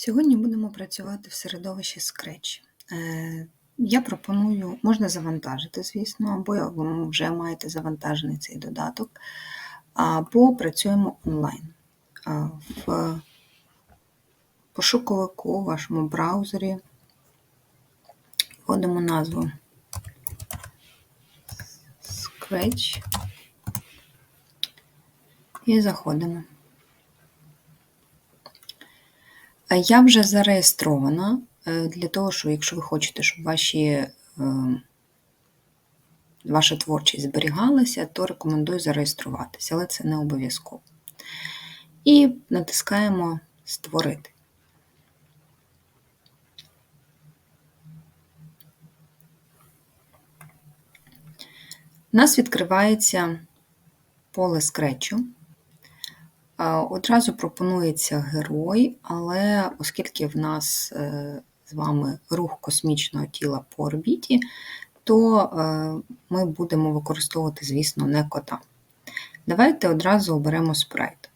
Сьогодні будемо працювати в середовищі Scratch. Е, Я пропоную, можна завантажити, звісно, або ви вже маєте завантажений цей додаток, або працюємо онлайн. А, В пошуковику у вашому браузері вводимо назву Scratch і заходимо. Е, Я вже зареєстрована е, для того, що якщо ви хочете, щоб ваші, е, ваша творчість зберігалася, то рекомендую зареєструватися, але це не обов'язково. І натискаємо Створити. У нас відкривається поле скретчу. Одразу пропонується герой, але оскільки в нас е, з вами рух космічного тіла по орбіті, то е, ми будемо використовувати, звісно, не кота. Давайте одразу оберемо спрайт.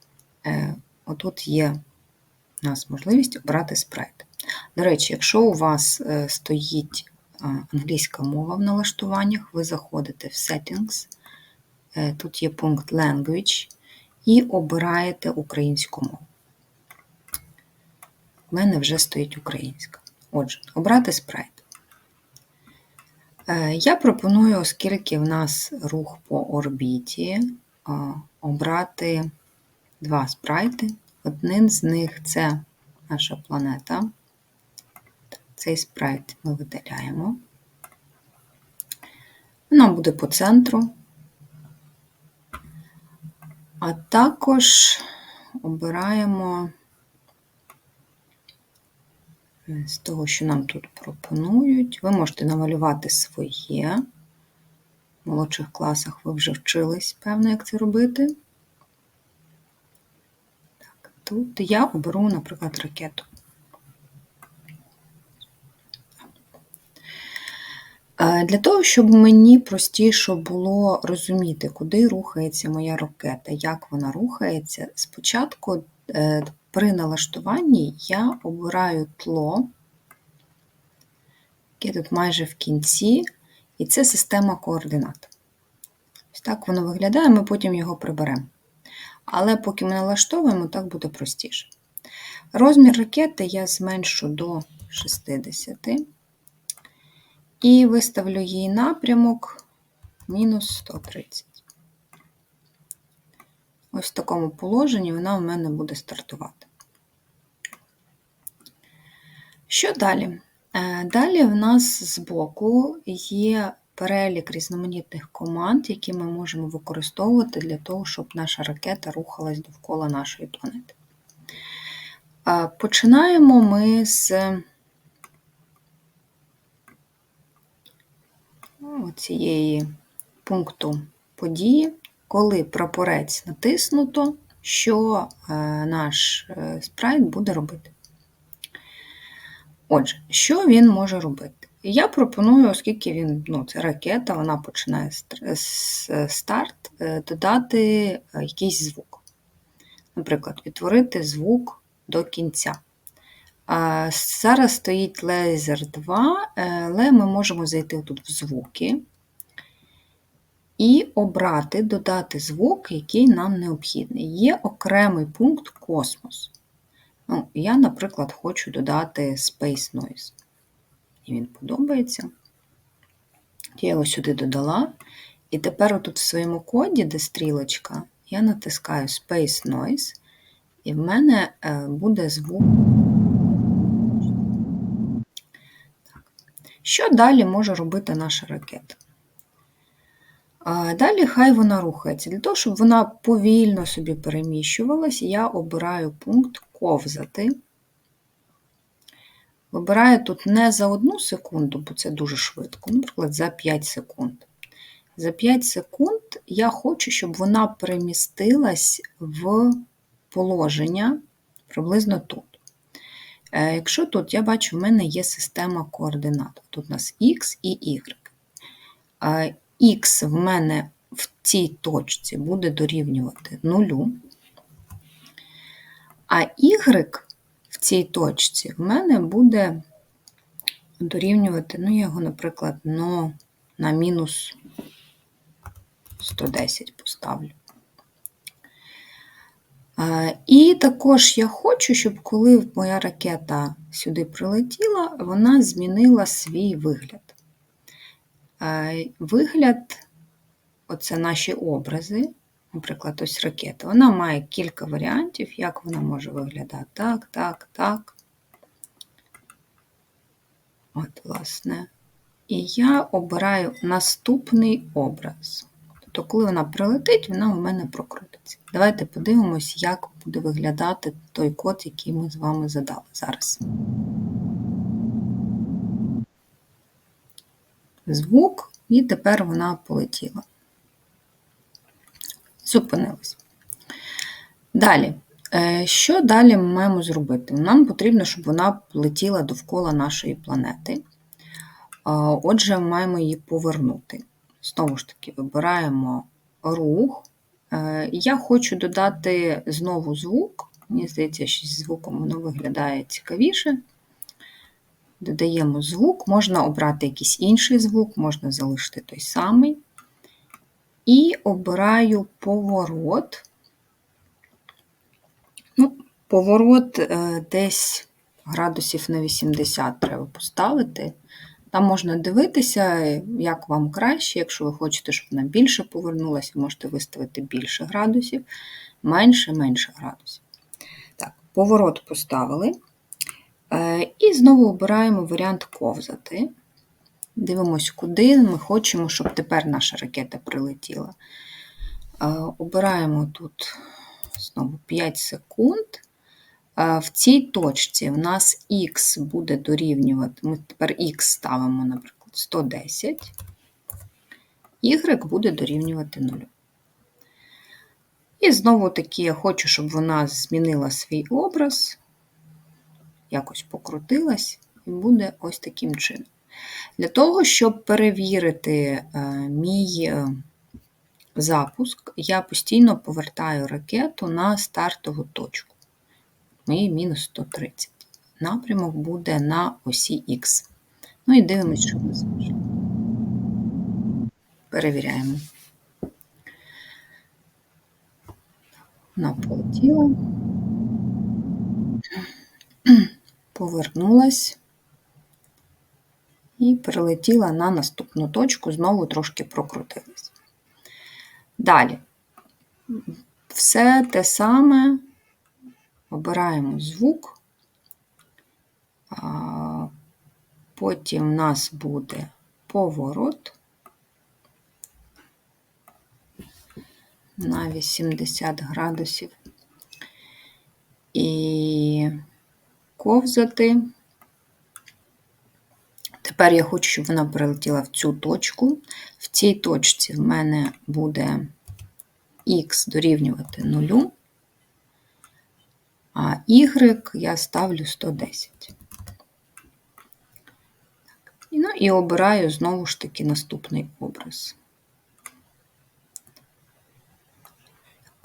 Е, отут є у нас можливість обрати спрайт. До речі, якщо у вас стоїть англійська мова в налаштуваннях, ви заходите в Settings, тут є пункт Language і обираєте українську мову. У мене вже стоїть українська. Отже, обрати спрайт. Е, я пропоную, оскільки в нас рух по орбіті, обрати два спрайти. Один з них це наша планета. Цей спрайт ми видаляємо. Вона буде по центру. А також обираємо з того, що нам тут пропонують. Ви можете намалювати своє. В молодших класах ви вже вчились, певно, як це робити. Так, Тут я оберу, наприклад, ракету. Е, для того, щоб мені простіше було розуміти, куди рухається моя ракета, як вона рухається, спочатку е, при налаштуванні я обираю тло, яке тут майже в кінці, і це система координат. Ось так воно виглядає, ми потім його приберемо. Але поки ми налаштовуємо, так буде простіше. Розмір ракети я зменшу до 60 і виставлю її напрямок мінус 130. Ось в такому положенні вона у мене буде стартувати. Що далі? Е, далі в нас збоку є перелік різноманітних команд, які ми можемо використовувати для того, щоб наша ракета рухалась довкола нашої планети. Е, починаємо ми з цієї пункту події, коли прапорець натиснуто, що е, наш е, спрайт буде робити. Отже, що він може робити? Я пропоную, оскільки він, ну, це ракета, вона починає старт, е, додати якийсь звук. Наприклад, відтворити звук до кінця. Зараз стоїть лазер 2, але ми можемо зайти тут в звуки і обрати, додати звук, який нам необхідний. Є окремий пункт космос. Ну, Я, наприклад, хочу додати Space Noise. І він подобається. Я його сюди додала. І тепер тут в своєму коді, де стрілочка, я натискаю Space Noise, і в мене е, буде звук. Що далі може робити наша ракета? Далі хай вона рухається. Для того, щоб вона повільно собі переміщувалась, я обираю пункт ковзати. Вибираю тут не за одну секунду, бо це дуже швидко, наприклад, за 5 секунд. За 5 секунд я хочу, щоб вона перемістилась в положення приблизно тут. Е, якщо тут я бачу, в мене є система координат. Тут у нас X і Y. Х в мене в цій точці буде дорівнювати нулю, а y в цій точці в мене буде дорівнювати, ну, я його, наприклад, ну, на мінус 110 поставлю. І також я хочу, щоб коли моя ракета сюди прилетіла, вона змінила свій вигляд. Вигляд, оце наші образи, наприклад, ось ракета, вона має кілька варіантів, як вона може виглядати. Так, так, так. От, власне. І я обираю наступний образ. Тобто, коли вона прилетить, вона у мене прокрутиться. Давайте подивимось, як буде виглядати той код, який ми з вами задали зараз. Звук, і тепер вона полетіла. Зупинилась. Далі. Е, Що далі ми маємо зробити? Нам потрібно, щоб вона летіла довкола нашої планети. Отже, маємо її повернути. Знову ж таки, вибираємо рух. Е, Я хочу додати знову звук. Мені здається, що зі звуком воно виглядає цікавіше. Додаємо звук, можна обрати якийсь інший звук, можна залишити той самий. І обираю поворот. Ну, Поворот е, десь градусів на 80 треба поставити. Там можна дивитися, як вам краще. Якщо ви хочете, щоб вона більше повернулася, можете виставити більше градусів, менше менше градусів. Так, Поворот поставили. Е, і знову обираємо варіант ковзати. Дивимось, куди ми хочемо, щоб тепер наша ракета прилетіла. Е, обираємо тут знову 5 секунд. В цій точці в нас х буде дорівнювати, ми тепер х ставимо, наприклад, 110, y буде дорівнювати 0. І знову таки я хочу, щоб вона змінила свій образ, якось покрутилась, і буде ось таким чином. Для того, щоб перевірити е, мій е, запуск, я постійно повертаю ракету на стартову точку і мінус 130. Напрямок буде на осі Х. Ну і дивимося, що нас вийшло. Перевіряємо. Вона полетіла, повернулась і перелетіла на наступну точку, знову трошки прокрутилась. Далі. Все те саме обираємо звук, потім в нас буде поворот на 80 градусів і ковзати. Тепер я хочу, щоб вона прилетіла в цю точку. В цій точці в мене буде х дорівнювати нулю а Y я ставлю 110. Ну і обираю знову ж таки наступний образ.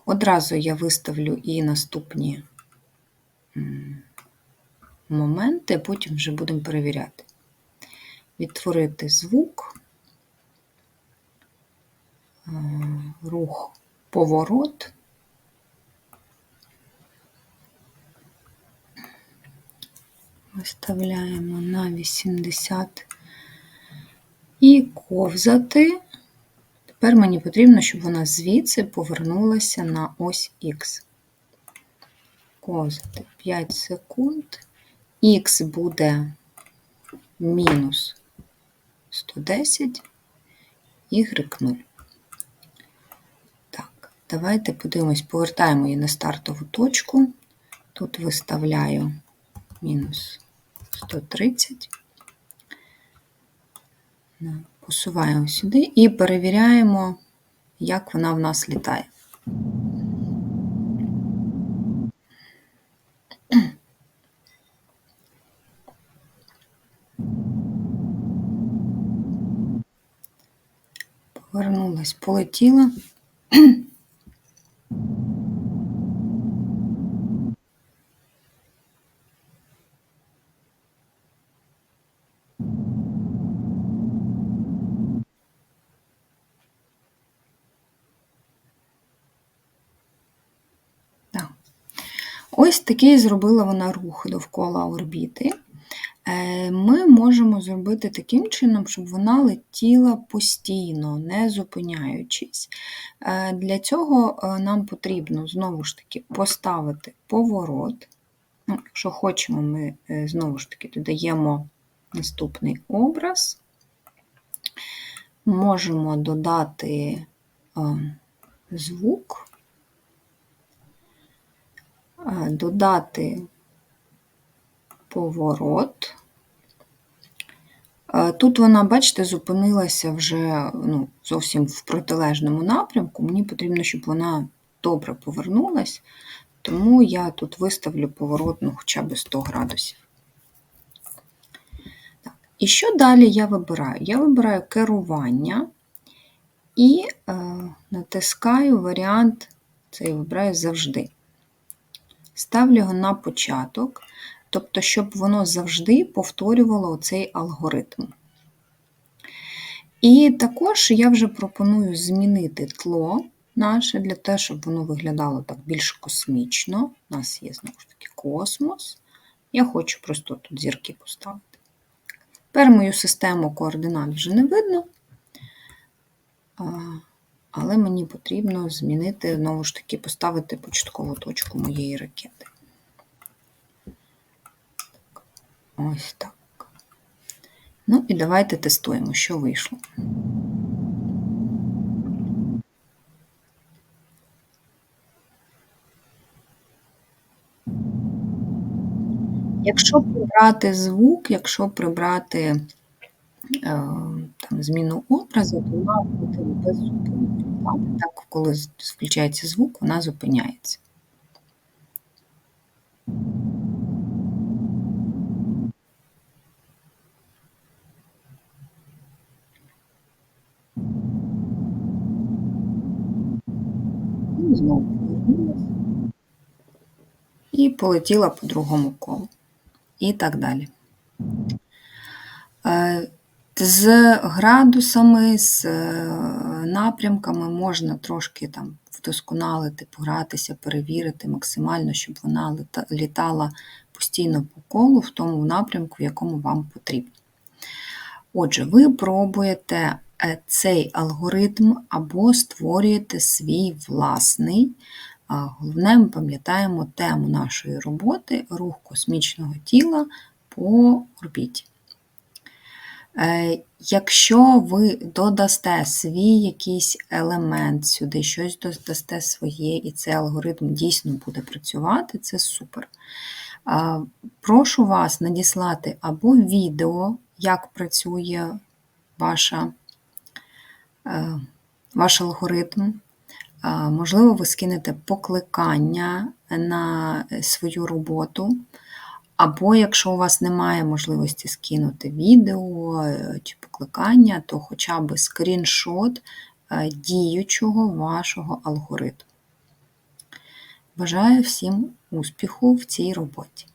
Одразу я виставлю і наступні моменти, потім вже будемо перевіряти. Відтворити звук, е, рух, поворот. Виставляємо на 80 і ковзати. Тепер мені потрібно, щоб вона звідси повернулася на ось Х. Ковзати 5 секунд. Х буде мінус 110, y 0. Так, давайте подивимось, повертаємо її на стартову точку. Тут виставляю мінус 130. Посуваємо сюди і перевіряємо, як вона в нас літає. Повернулась, полетіла. Ось такий зробила вона рух довкола орбіти. Е, ми можемо зробити таким чином, щоб вона летіла постійно, не зупиняючись. Е, для цього е, нам потрібно знову ж таки поставити поворот. Ну, Якщо хочемо, ми знову ж таки додаємо наступний образ, можемо додати звук, додати поворот. Е, тут вона, бачите, зупинилася вже ну, зовсім в протилежному напрямку. Мені потрібно, щоб вона добре повернулась, тому я тут виставлю поворот ну, хоча б 100 градусів. Так. І що далі я вибираю? Я вибираю керування і е, натискаю варіант, цей вибираю завжди. Ставлю його на початок тобто, щоб воно завжди повторювало цей алгоритм. І також я вже пропоную змінити тло наше для того, щоб воно виглядало так більш космічно. У нас є, знову ж таки, космос. Я хочу просто тут зірки поставити. Тепер мою систему координат вже не видно, але мені потрібно змінити, знову ж таки, поставити початкову точку моєї ракети. Так. Ось так. Ну і давайте тестуємо, що вийшло. Якщо прибрати звук, якщо прибрати там, зміну образу, то вона буде без зупинку. Так, коли включається звук, вона зупиняється. знову повернулася і полетіла по другому колу. І так далі. З градусами, з е, напрямками можна трошки там вдосконалити, погратися, перевірити максимально, щоб вона літала постійно по колу в тому напрямку, в якому вам потрібно. Отже, ви пробуєте Е, цей алгоритм або створюєте свій власний. Головне, ми пам'ятаємо тему нашої роботи рух космічного тіла по орбіті. Е, якщо ви додасте свій якийсь елемент сюди, щось додасте своє, і цей алгоритм дійсно буде працювати, це супер. Прошу вас надіслати або відео, як працює ваша Е, ваш алгоритм. Можливо, ви скинете покликання на свою роботу, або якщо у вас немає можливості скинути відео е, чи покликання, то хоча б скріншот е, діючого вашого алгоритму. Бажаю всім успіху в цій роботі!